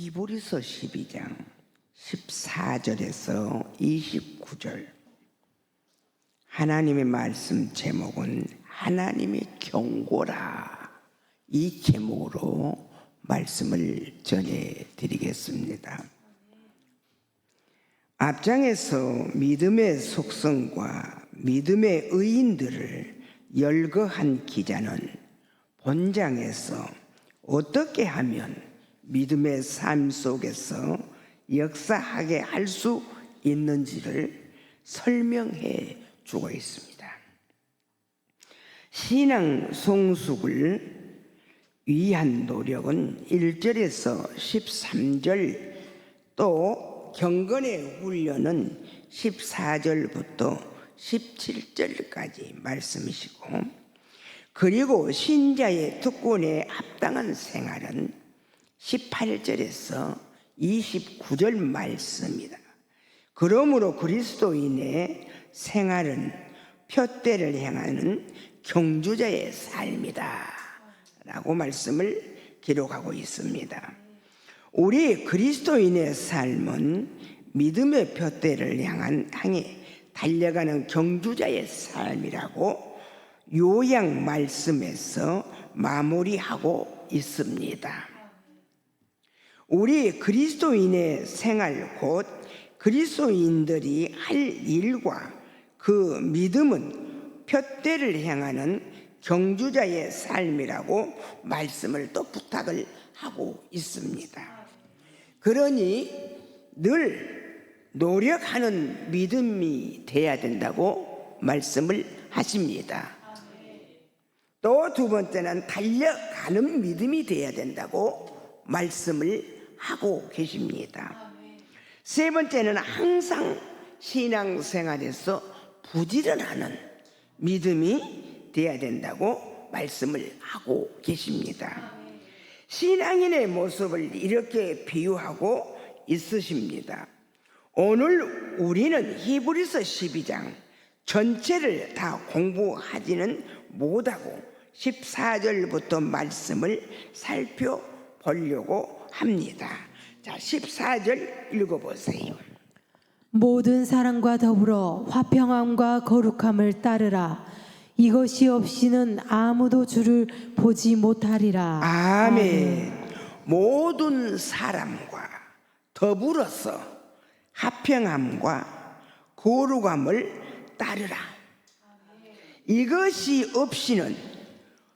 히브리서 12장 14절에서 29절 하나님의 말씀 제목은 하나님의 경고라 이 제목으로 말씀을 전해 드리겠습니다. 앞장에서 믿음의 속성과 믿음의 의인들을 열거한 기자는 본장에서 어떻게 하면 믿음의 삶 속에서 역사하게 할 수 있는지를 설명해 주고 있습니다. 신앙 성숙을 위한 노력은 1절에서 13절 또 경건의 훈련은 14절부터 17절까지 말씀이시고 그리고 신자의 특권에 합당한 생활은 18절에서 29절 말씀이다. 그러므로 그리스도인의 생활은 표대를 향하는 경주자의 삶이다. 라고 말씀을 기록하고 있습니다. 우리 그리스도인의 삶은 믿음의 표대를 향한 향해 달려가는 경주자의 삶이라고 요약 말씀에서 마무리하고 있습니다. 우리 그리스도인의 생활 곧 그리스도인들이 할 일과 그 믿음은 표대를 향하는 경주자의 삶이라고 말씀을 또 부탁을 하고 있습니다. 그러니 늘 노력하는 믿음이 돼야 된다고 말씀을 하십니다. 또 두 번째는 달려가는 믿음이 돼야 된다고 말씀을 하고 계십니다. 세 번째는 항상 신앙생활에서 부지런하는 믿음이 돼야 된다고 말씀을 하고 계십니다. 신앙인의 모습을 이렇게 비유하고 있으십니다. 오늘 우리는 히브리서 12장 전체를 다 공부하지는 못하고 14절부터 말씀을 살펴보려고 합니다. 자, 14절 읽어보세요. 모든 사람과 더불어 화평함과 거룩함을 따르라. 이것이 없이는 아무도 주를 보지 못하리라. 아멘. 모든 사람과 더불어서 화평함과 거룩함을 따르라. 이것이 없이는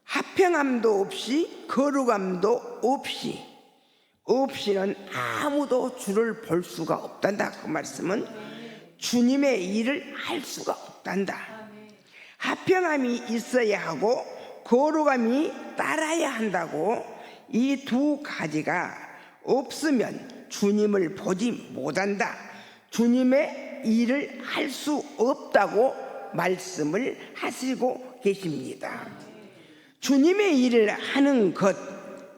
화평함도 없이 거룩함도 없이 없이는 아무도 주를 볼 수가 없단다. 그 말씀은 주님의 일을 할 수가 없단다. 화평함이 있어야 하고 거룩함이 따라야 한다고 이 두 가지가 없으면 주님을 보지 못한다. 주님의 일을 할 수 없다고 말씀을 하시고 계십니다. 주님의 일을 하는 것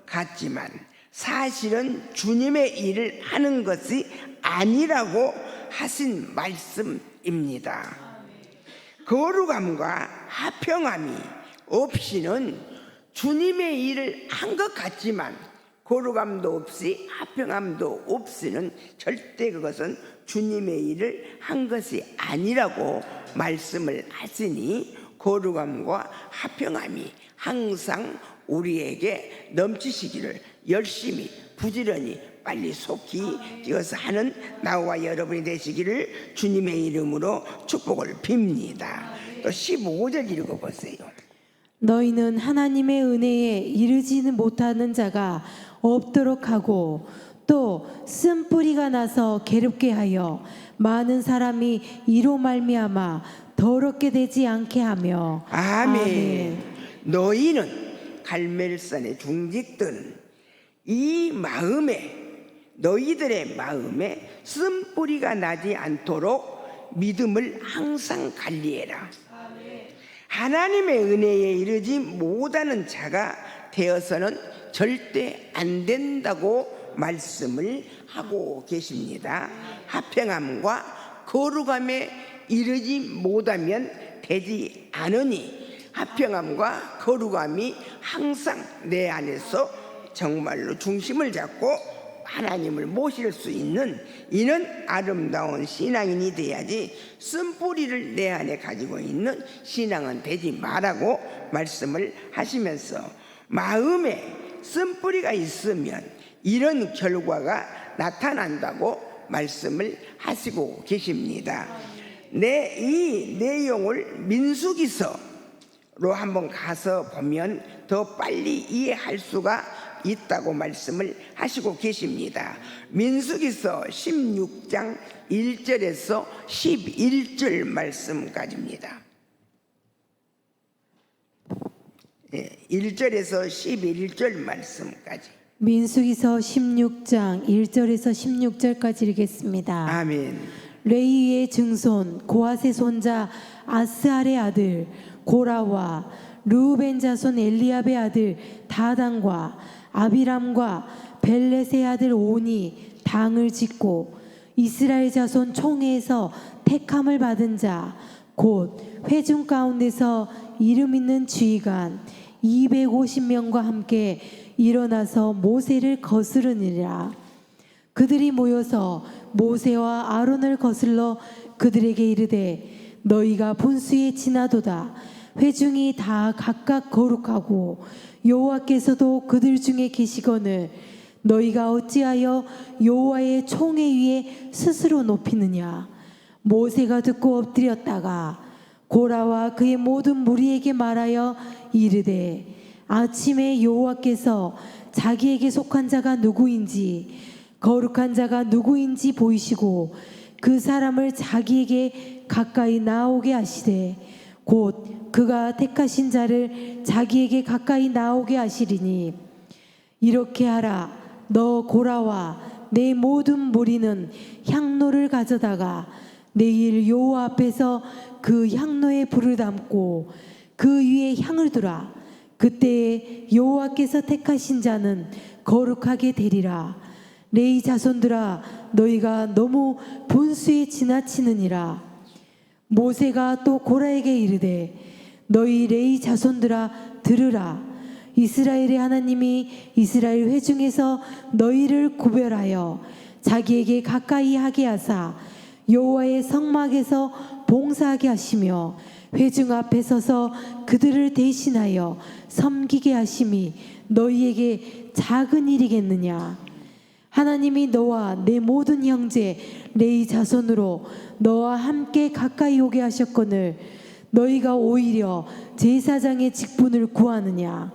같지만 사실은 주님의 일을 하는 것이 아니라고 하신 말씀입니다. 거룩함과 화평함이 없이는 주님의 일을 한 것 같지만 거룩함도 없이 화평함도 없이는 절대 그것은 주님의 일을 한 것이 아니라고 말씀을 하시니 거룩함과 화평함이 항상 우리에게 넘치시기를 열심히 부지런히 빨리 속히 이어서 하는 나와 여러분이 되시기를 주님의 이름으로 축복을 빕니다. 또 15절 읽어보세요. 너희는 하나님의 은혜에 이르지는 못하는 자가 없도록 하고 또 쓴뿌리가 나서 괴롭게 하여 많은 사람이 이로 말미암아 더럽게 되지 않게 하며 아멘. 너희는 갈멜산의 중직들은 이 마음에 너희들의 마음에 쓴뿌리가 나지 않도록 믿음을 항상 관리해라. 하나님의 은혜에 이르지 못하는 자가 되어서는 절대 안 된다고 말씀을 하고 계십니다. 화평함과 거룩함에 이르지 못하면 되지 않으니 화평함과 거룩함이 항상 내 안에서 정말로 중심을 잡고 하나님을 모실 수 있는 이는 아름다운 신앙인이 돼야지 쓴뿌리를 내 안에 가지고 있는 신앙은 되지 말라고 말씀을 하시면서 마음에 쓴뿌리가 있으면 이런 결과가 나타난다고 말씀을 하시고 계십니다. 내 이 내용을 민수기서 로 한번 가서 보면 더 빨리 이해할 수가 있다고 말씀을 하시고 계십니다. 민수기서 16장 1절에서 11절 말씀까지입니다. 예, 1절에서 11절 말씀까지. 민수기서 16장 1절에서 16절까지 읽겠습니다. 아멘. 레이의 증손 고아세 손자 아스알의 아들 고라와 르우벤 자손 엘리압의 아들 다단과 아비람과 벨렛의 아들 오니 당을 짓고 이스라엘 자손 총회에서 택함을 받은 자 곧 회중 가운데서 이름 있는 주의관 250명과 함께 일어나서 모세를 거스르니라. 그들이 모여서 모세와 아론을 거슬러 그들에게 이르되 너희가 분수에 지나도다 회중이 다 각각 거룩하고 여호와께서도 그들 중에 계시거늘 너희가 어찌하여 여호와의 총회 위에 스스로 높이느냐? 모세가 듣고 엎드렸다가 고라와 그의 모든 무리에게 말하여 이르되 아침에 여호와께서 자기에게 속한 자가 누구인지 거룩한 자가 누구인지 보이시고 그 사람을 자기에게 가까이 나오게 하시되 곧 그가 택하신 자를 자기에게 가까이 나오게 하시리니 이렇게 하라. 너 고라와 내 모든 무리는 향로를 가져다가 내일 여호와 앞에서 그 향로에 불을 담고 그 위에 향을 두라. 그때에 여호와께서 택하신 자는 거룩하게 되리라. 레이 자손들아 너희가 너무 분수에 지나치느니라. 모세가 또 고라에게 이르되 너희 레이 자손들아 들으라. 이스라엘의 하나님이 이스라엘 회중에서 너희를 구별하여 자기에게 가까이 하게 하사 여호와의 성막에서 봉사하게 하시며 회중 앞에 서서 그들을 대신하여 섬기게 하심이 너희에게 작은 일이겠느냐? 하나님이 너와 내 모든 형제 레이 자손으로 너와 함께 가까이 오게 하셨거늘 너희가 오히려 제사장의 직분을 구하느냐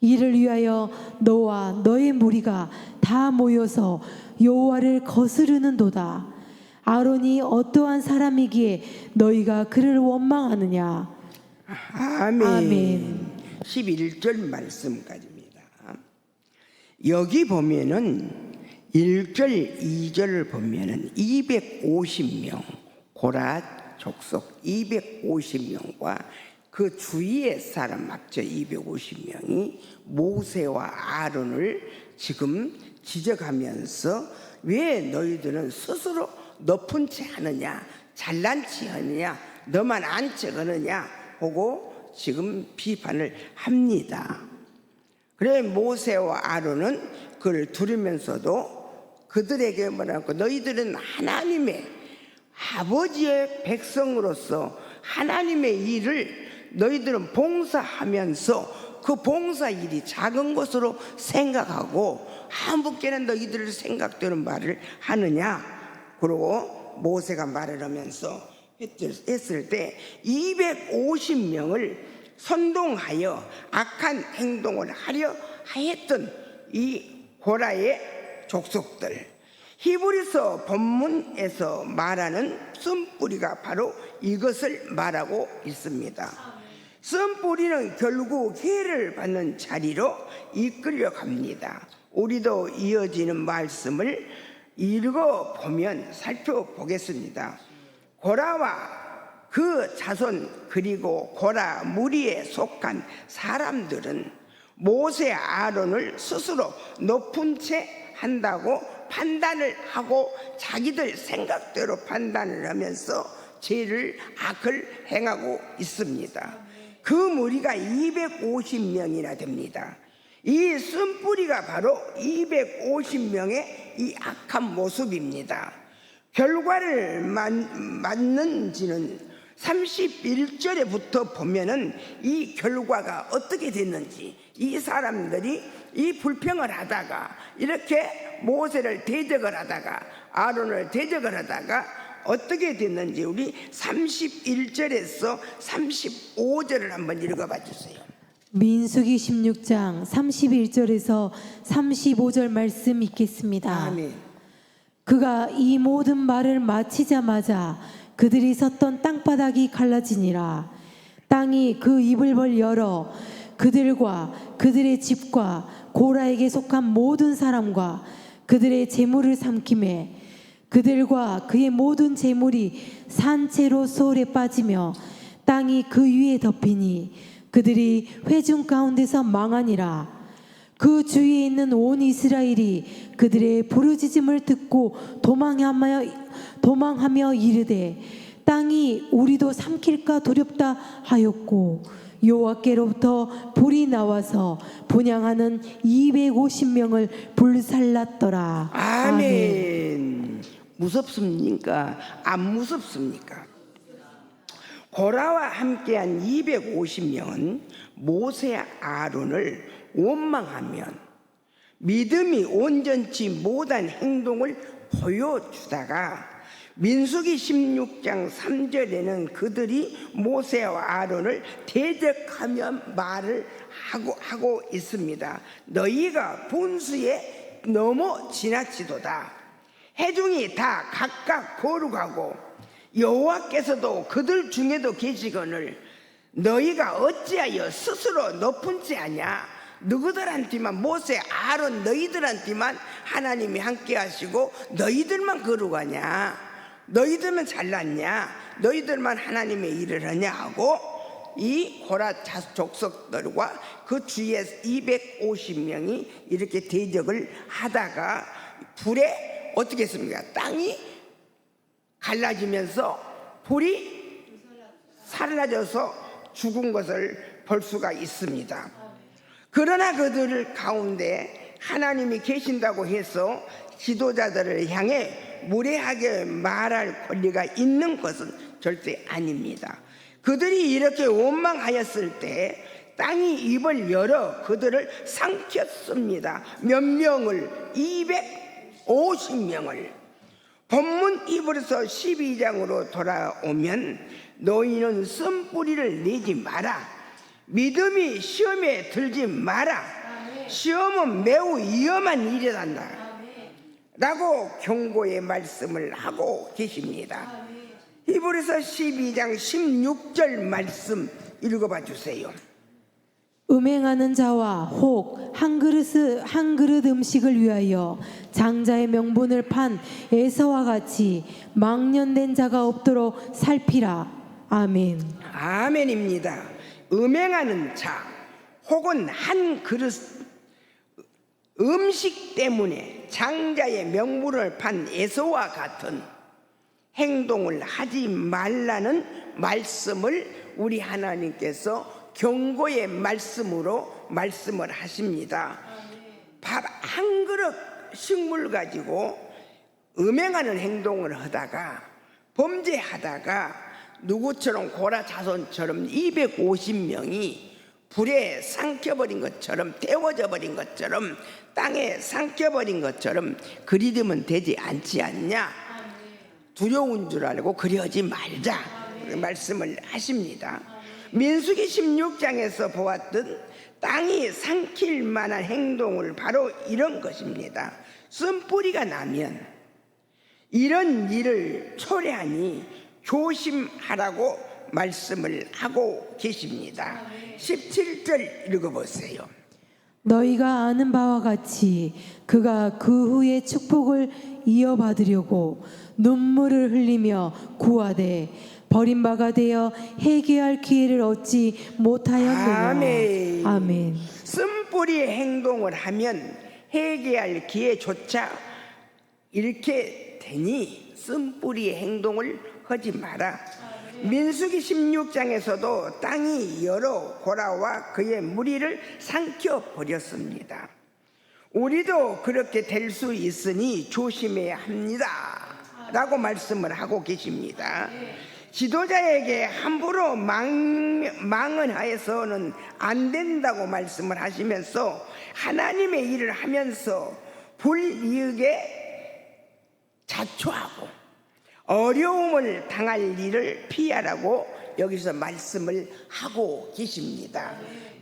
이를 위하여 너와 너의 무리가 다 모여서 여호와를 거스르는도다 아론이 어떠한 사람이기에 너희가 그를 원망하느냐 아멘. 아멘. 11절 말씀까지입니다. 여기 보면은 1절, 2절을 보면은 250명 고라 족속 250명과 그 주위의 사람 합쳐 250명이 모세와 아론을 지금 지적하면서 왜 너희들은 스스로 높은 채 하느냐 잘난 체 하느냐 너만 안채 하느냐 하고 지금 비판을 합니다. 그래 모세와 아론은 그를 들으면서도 그들에게 뭐라고 너희들은 하나님의 아버지의 백성으로서 하나님의 일을 너희들은 봉사하면서 그 봉사 일이 작은 것으로 생각하고 아무개나 너희들 생각되는 말을 하느냐? 그러고 모세가 말을 하면서 했을 때 250명을 선동하여 악한 행동을 하려 하였던 이 고라의 족속들 히브리서 본문에서 말하는 쓴뿌리가 바로 이것을 말하고 있습니다. 쓴뿌리는 결국 해를 받는 자리로 이끌려 갑니다. 우리도 이어지는 말씀을 읽어 보면 살펴보겠습니다. 고라와 그 자손 그리고 고라 무리에 속한 사람들은 모세 아론을 스스로 높은 채 한다고 판단을 하고 자기들 생각대로 판단을 하면서 죄를 악을 행하고 있습니다. 그 무리가 250명이나 됩니다. 이 쓴뿌리가 바로 250명의 이 악한 모습입니다. 결과를 만- 맞는지는 31절에부터 보면은 이 결과가 어떻게 됐는지 이 사람들이 이 불평을 하다가 이렇게 모세를 대적을 하다가 아론을 대적을 하다가 어떻게 됐는지 우리 31절에서 35절을 한번 읽어봐 주세요. 민수기 16장 31절에서 35절 말씀 읽겠습니다. 아멘. 그가 이 모든 말을 마치자마자 그들이 섰던 땅바닥이 갈라지니라. 땅이 그 입을 벌 열어 그들과 그들의 집과 고라에게 속한 모든 사람과 그들의 재물을 삼킴에 그들과 그의 모든 재물이 산채로 소울에 빠지며 땅이 그 위에 덮이니 그들이 회중 가운데서 망하니라. 그 주위에 있는 온 이스라엘이 그들의 부르짖음을 듣고 도망하며 도망하며 이르되 땅이 우리도 삼킬까 두렵다 하였고 여호와께로부터 불이 나와서 분양하는 250명을 불살랐더라. 아멘. 무섭습니까? 안 무섭습니까? 고라와 함께한 250명은 모세 아론을 원망하면 믿음이 온전치 못한 행동을 보여주다가 민수기 16장 3절에는 그들이 모세와 아론을 대적하며 말을 하고, 하고 있습니다. 너희가 분수에 넘어 지나치도다. 해중이 다 각각 거룩하고 여호와께서도 그들 중에도 계시거늘 너희가 어찌하여 스스로 높은 지 아냐 누구들한테만 모세 아론 너희들한테만 하나님이 함께 하시고 너희들만 거룩하냐 너희들만 잘났냐 너희들만 하나님의 일을 하냐 하고 이 고라 자- 족속들과 그 주위에 250명이 이렇게 대적을 하다가 불에 어떻게 했습니까? 땅이 갈라지면서 불이 사라져서 죽은 것을 볼 수가 있습니다. 그러나 그들 가운데 하나님이 계신다고 해서 지도자들을 향해 무례하게 말할 권리가 있는 것은 절대 아닙니다. 그들이 이렇게 원망하였을 때 땅이 입을 열어 그들을 삼켰습니다. 몇 명을 250명을 본문 입으로서 12장으로 돌아오면 너희는 쓴뿌리를 내지 마라. 믿음이 시험에 들지 마라. 시험은 매우 위험한 일이란다. 라고 경고의 말씀을 하고 계십니다. 히브리서 12장 16절 말씀 읽어봐 주세요. 음행하는 자와 혹 한 그릇 한 그릇 음식을 위하여 장자의 명분을 판 에서와 같이 망년된 자가 없도록 살피라. 아멘. 아멘입니다. 음행하는 자 혹은 한 그릇 음식 때문에 장자의 명분을 판 에서와 같은 행동을 하지 말라는 말씀을 우리 하나님께서 경고의 말씀으로 말씀을 하십니다. 밥 한 그릇 식물 가지고 음행하는 행동을 하다가 범죄하다가 누구처럼 고라 자손처럼 250명이 불에 삼켜버린 것처럼 태워져 버린 것처럼 땅에 삼켜버린 것처럼 그리 되면 되지 않지 않냐 두려운 줄 알고 그러지 말자 그 말씀을 하십니다 민수기 16장에서 보았던 땅이 삼킬 만한 행동을 바로 이런 것입니다 쓴뿌리가 나면 이런 일을 초래하니 조심하라고 말씀을 하고 계십니다. 17절 읽어보세요. 너희가 아는 바와 같이 그가 그 후에 축복을 이어받으려고 눈물을 흘리며 구하되 버림바가 되어 회개할 기회를 얻지 못하였느냐. 아멘. 아멘. 쓴뿌리의 행동을 하면 회개할 기회조차 잃게 되니 쓴뿌리의 행동을 하지 마라. 민수기 16장에서도 땅이 여러 고라와 그의 무리를 삼켜 버렸습니다. 우리도 그렇게 될 수 있으니 조심해야 합니다. 라고 말씀을 하고 계십니다. 지도자에게 함부로 망, 망언하여서는 안 된다고 말씀을 하시면서 하나님의 일을 하면서 불이익에 자초하고 어려움을 당할 일을 피하라고 여기서 말씀을 하고 계십니다.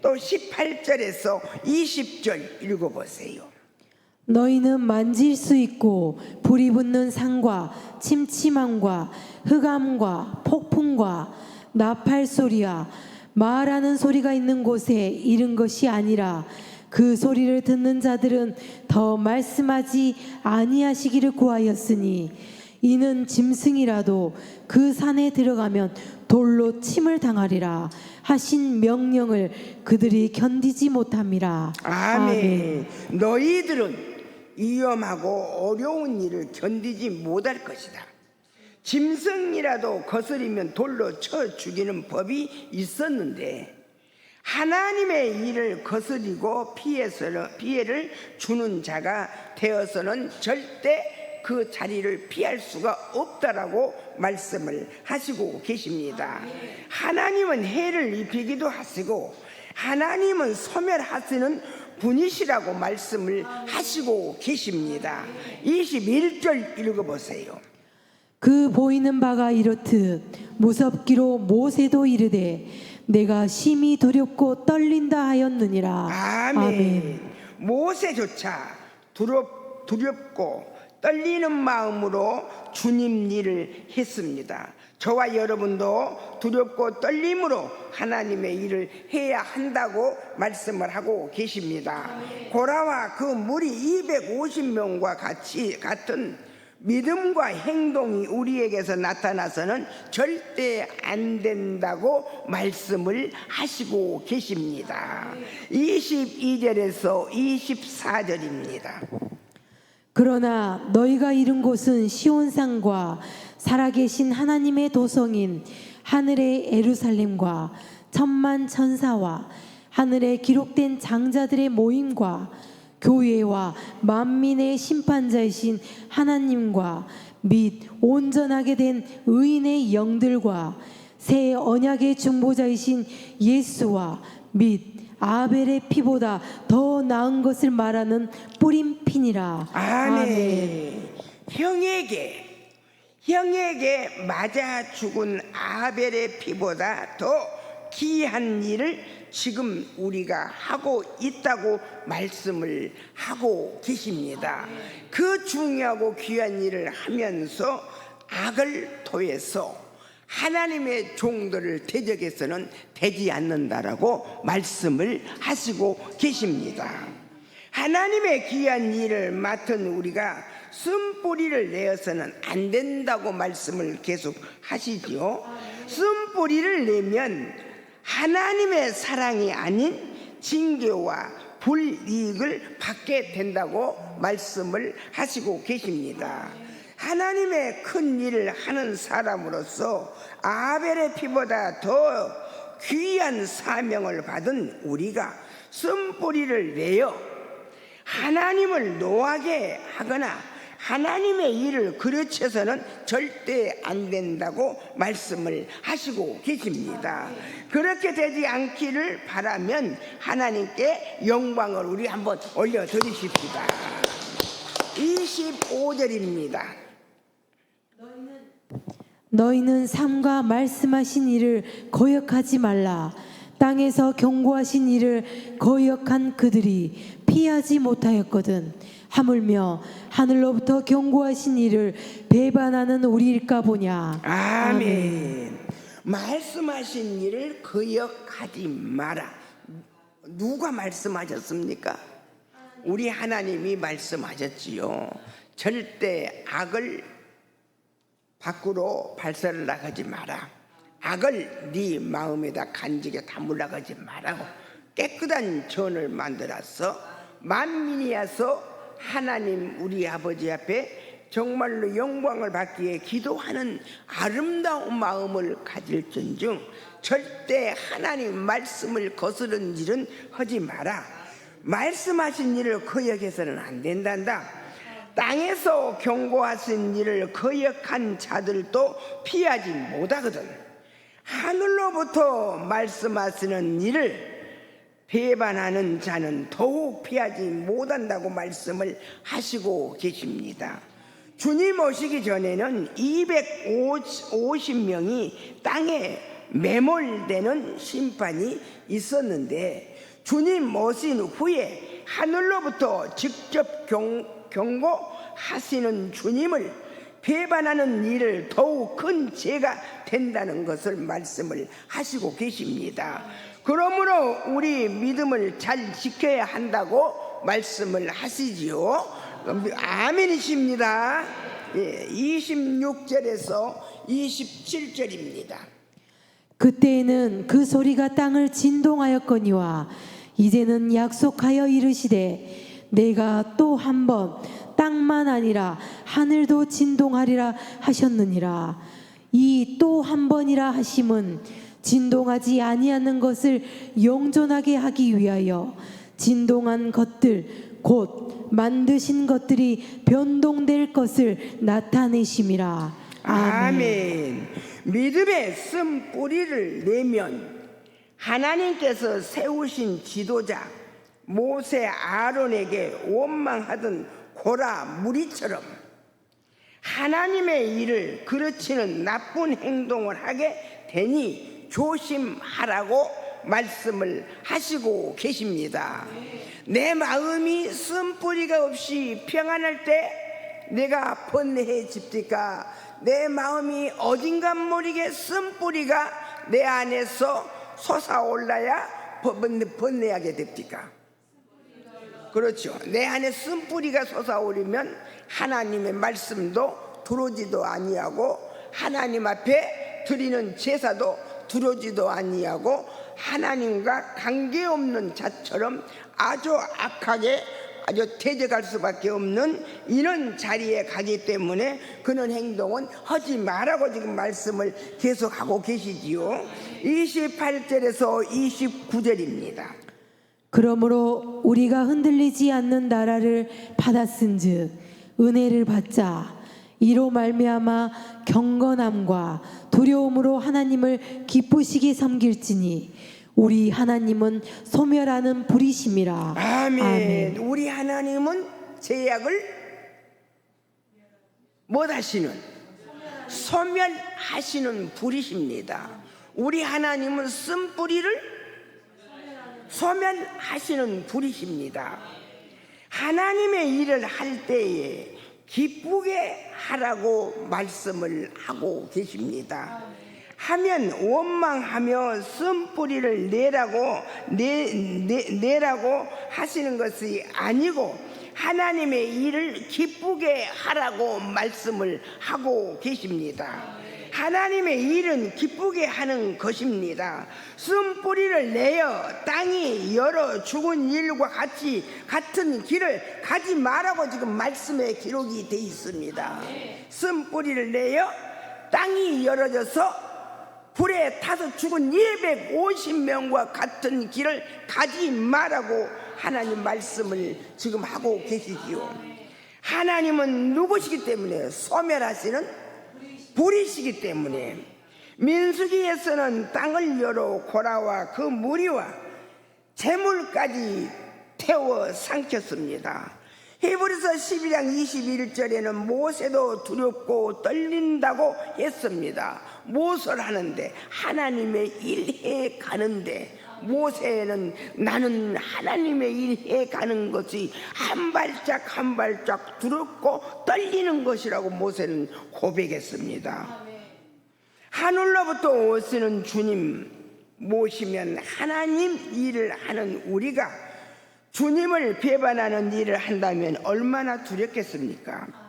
또 18절에서 20절 읽어보세요. 너희는 만질 수 있고 불이 붙는 산과 침침함과 흑암과 폭풍과 나팔 소리와 말하는 소리가 있는 곳에 이른 것이 아니라 그 소리를 듣는 자들은 더 말씀하지 아니하시기를 구하였으니 이는 짐승이라도 그 산에 들어가면 돌로 침을 당하리라 하신 명령을 그들이 견디지 못함이라 아멘. 너희들은 위험하고 어려운 일을 견디지 못할 것이다. 짐승이라도 거스리면 돌로 쳐 죽이는 법이 있었는데 하나님의 일을 거스리고 피해서는 피해를 주는 자가 되어서는 절대 그 자리를 피할 수가 없다라고 말씀을 하시고 계십니다. 하나님은 해를 입히기도 하시고 하나님은 소멸하시는 분이시라고 말씀을 하시고 계십니다. 21절 읽어보세요. 그 보이는 바가 이렇듯 무섭기로 모세도 이르되 내가 심히 두렵고 떨린다 하였느니라 아멘. 모세조차 두렵, 두렵고 떨리는 마음으로 주님 일을 했습니다. 저와 여러분도 두렵고 떨림으로 하나님의 일을 해야 한다고 말씀을 하고 계십니다. 고라와 그 무리 250명과 같이 같은 믿음과 행동이 우리에게서 나타나서는 절대 안 된다고 말씀을 하시고 계십니다. 22절에서 24절입니다. 그러나 너희가 이른 곳은 시온산과 살아계신 하나님의 도성인 하늘의 에루살렘과 천만 천사와 하늘에 기록된 장자들의 모임과 교회와 만민의 심판자이신 하나님과 및 온전하게 된 의인의 영들과 새 언약의 중보자이신 예수와 및 아벨의 피보다 더 나은 것을 말하는 뿌린 피니라. 아멘. 형에게 형에게 맞아 죽은 아벨의 피보다 더 귀한 일을 지금 우리가 하고 있다고 말씀을 하고 계십니다. 그 중요하고 귀한 일을 하면서 악을 토해서 하나님의 종들을 대적해서는 되지 않는다라고 말씀을 하시고 계십니다. 하나님의 귀한 일을 맡은 우리가 쓴뿌리를 내어서는 안 된다고 말씀을 계속 하시지요. 쓴뿌리를 내면 하나님의 사랑이 아닌 징계와 불이익을 받게 된다고 말씀을 하시고 계십니다. 하나님의 큰 일을 하는 사람으로서 아벨의 피보다 더 귀한 사명을 받은 우리가 쓴뿌리를 내어 하나님을 노하게 하거나 하나님의 일을 그르쳐서는 절대 안 된다고 말씀을 하시고 계십니다. 그렇게 되지 않기를 바라면 하나님께 영광을 우리 한번 올려드리십시다. 25절입니다. 너희는 삼가 말씀하신 일을 거역하지 말라. 땅에서 경고하신 일을 거역한 그들이 피하지 못하였거든. 하물며 하늘로부터 경고하신 일을 배반하는 우리일까 보냐. 아멘. 말씀하신 일을 거역하지 마라. 누가 말씀하셨습니까? 우리 하나님이 말씀하셨지요. 절대 악을 밖으로 발설을 나가지 마라. 악을 네 마음에다 간직에 담으려 가지 말라고 깨끗한 전을 만들어서 만민이 와서 하나님 우리 아버지 앞에 정말로 영광을 받기에 기도하는 아름다운 마음을 가질전중 절대 하나님 말씀을 거스른 일은 하지 마라. 말씀하신 일을 거역해서는 안 된단다. 땅에서 경고하신 일을 거역한 자들도 피하지 못하거든. 하늘로부터 말씀하시는 일을 배반하는 자는 더욱 피하지 못한다고 말씀을 하시고 계십니다. 주님 오시기 전에는 250명이 땅에 매몰되는 심판이 있었는데 주님 오신 후에 하늘로부터 직접 경, 경고하시는 주님을 배반하는 일을 더욱 큰 죄가 된다는 것을 말씀을 하시고 계십니다. 그러므로 우리 믿음을 잘 지켜야 한다고 말씀을 하시지요. 아멘이십니다. 예, 26절에서 27절입니다. 그때에는 그 소리가 땅을 진동하였거니와 이제는 약속하여 이르시되 내가 또 한 번 땅만 아니라 하늘도 진동하리라 하셨느니라. 이 또 한 번이라 하심은 진동하지 아니하는 것을 영존하게 하기 위하여 진동한 것들 곧 만드신 것들이 변동될 것을 나타내심이라. 아멘. 믿음의 쓴 뿌리를 내면 하나님께서 세우신 지도자 모세 아론에게 원망하던 고라 무리처럼 하나님의 일을 그르치는 나쁜 행동을 하게 되니 조심하라고 말씀을 하시고 계십니다. 내 마음이 쓴뿌리가 없이 평안할 때 내가 번뇌해집니까? 내 마음이 어딘가 모르게 쓴뿌리가 내 안에서 솟아올라야 번- 번뇌하게 됩니까? 그렇죠. 내 안에 쓴뿌리가 솟아오르면 하나님의 말씀도 들어오지도 아니하고 하나님 앞에 드리는 제사도 들어오지도 아니하고 하나님과 관계없는 자처럼 아주 악하게 아주 대적할 수밖에 없는 이런 자리에 가기 때문에 그런 행동은 하지 말라고 지금 말씀을 계속하고 계시지요. 28절에서 29절입니다. 그러므로 우리가 흔들리지 않는 나라를 받았은즉 은혜를 받자 이로 말미암아 경건함과 두려움으로 하나님을 기쁘시게 섬길지니 우리 하나님은 소멸하는 불이심이라 아멘. 우리 하나님은 제약을 못 하시는 소멸하시는 불이십니다. 우리 하나님은 쓴 뿌리를 소멸하시는 불이십니다. 하나님의 일을 할 때에 기쁘게 하라고 말씀을 하고 계십니다. 하면 원망하며 쓴뿌리를 내라고 내, 내, 내라고 하시는 것이 아니고 하나님의 일을 기쁘게 하라고 말씀을 하고 계십니다. 하나님의 일은 기쁘게 하는 것입니다. 쓴뿌리를 내어 땅이 여러 죽은 일과 같이 같은 길을 가지 말라고 지금 말씀에 기록이 돼 있습니다. 쓴뿌리를 내어 땅이 열어져서 불에 타서 죽은 250명과 같은 길을 가지 말라고 하나님 말씀을 지금 하고 계시지요. 하나님은 누구시기 때문에 소멸하시는 불이시기 때문에 민수기에서는 땅을 열어 고라와 그 무리와 재물까지 태워 삼켰습니다. 히브리서 12장 21절에는 모세도 두렵고 떨린다고 했습니다. 무엇을 하는데 하나님의 일해 가는데 모세는 나는 하나님의 일해 가는 것이 한 발짝 한 발짝 두렵고 떨리는 것이라고 모세는 고백했습니다. 하늘로부터 오시는 주님 모시면 하나님 일을 하는 우리가 주님을 배반하는 일을 한다면 얼마나 두렵겠습니까?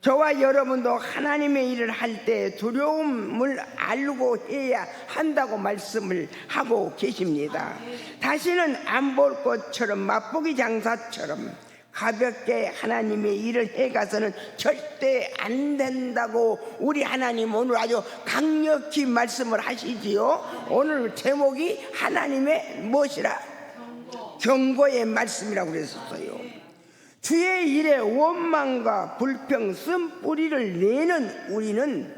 저와 여러분도 하나님의 일을 할 때 두려움을 알고 해야 한다고 말씀을 하고 계십니다. 다시는 안 볼 것처럼 맛보기 장사처럼 가볍게 하나님의 일을 해가서는 절대 안 된다고 우리 하나님 오늘 아주 강력히 말씀을 하시지요. 오늘 제목이 하나님의 무엇이라 경고의 말씀이라고 그랬었어요. 주의 일에 원망과 불평, 쓴뿌리를 내는 우리는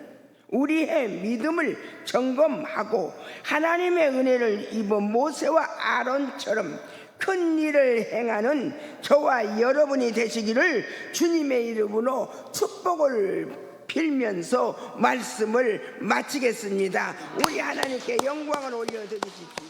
우리의 믿음을 점검하고 하나님의 은혜를 입은 모세와 아론처럼 큰 일을 행하는 저와 여러분이 되시기를 주님의 이름으로 축복을 빌면서 말씀을 마치겠습니다. 우리 하나님께 영광을 올려드리십시다.